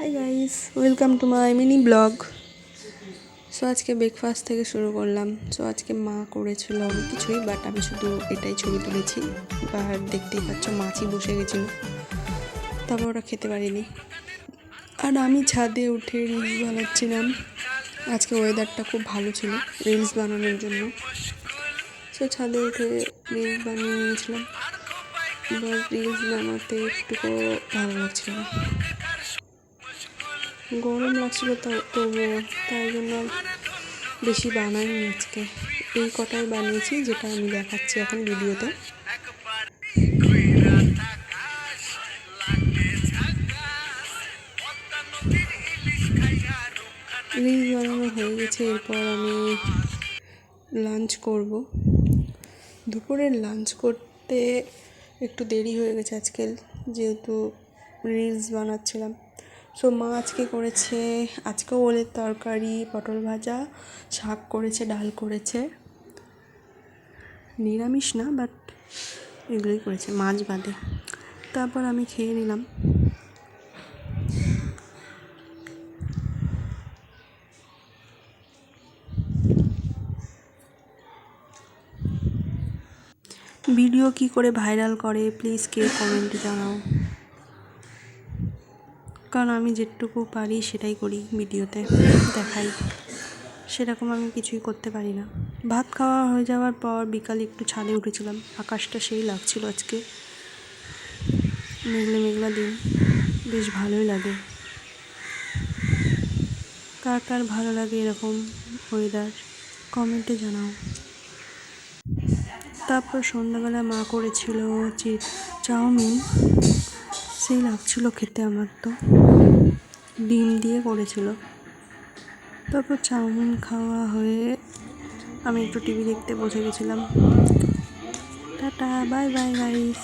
Hi guys welcome to my mini vlog so আজকে breakfast থেকে শুরু করলাম। সো আজকে মা করেছিল অনেক কিছুই বাট আমি শুধু এটাই ছবি তুলেছি। আর দেখতেই পাচ্ছ মাছই বসে গেছিল। তারপর ওরা খেতে পারিনি। আর আমি ছাদে উঠে রিলস বানাচ্ছিলাম। আজকে ওয়েদারটা খুব ভালো ছিল রিলস বানানোর জন্য। সো ছাদে উঠে রিলস বানিয়ে নিয়েছিলাম। এবার রিলস বানাতে একটুকু ভালো লাগছিল। না গরম লাগছিল তবুও তাই জন্য বেশি বানাইনি আজকে। এই কটাই বানিয়েছি, যেটা আমি দেখাচ্ছি এখন ভিডিওতে। রিলস বানানো হয়ে গেছে, এরপর আমি লাঞ্চ করব। দুপুরের লাঞ্চ করতে একটু দেরি হয়ে গেছে আজকে যেহেতু রিলস বানাচ্ছিলাম। সো মা আজকে করেছে আজকেও ওলের তরকারি, পটল ভাজা, শাক করেছে, ডাল করেছে। নিরামিষ না বাট এগুলোই করেছে, মাছ বাদে। তারপর আমি খেয়ে নিলাম। ভিডিও কি করে ভাইরাল করে প্লিজ কেউ কমেন্টে জানাও। কারণ আমি যেটুকু পারি সেটাই করি ভিডিওতে দেখাই। সেরকম আমি কিছুই করতে পারি না। ভাত খাওয়া হয়ে যাওয়ার পর বিকালে একটু ছাদে উঠেছিলাম। আকাশটা সেই লাগছিল আজকে। মেঘলা মেঘলা দিন। বেশ ভালোই লাগে। কার কার ভালো লাগে এরকম ওয়েদার কমেন্টে জানাও। তারপর সন্ধ্যাবেলা মা করেছিল চাউমিন। সেই লাগছিল খেতে আমার তো। ডিম দিয়ে করেছিল। তারপর চাউমিন খাওয়া হয়ে আমি একটু টিভি দেখতে বসে গেছিলাম। Tata, bye bye guys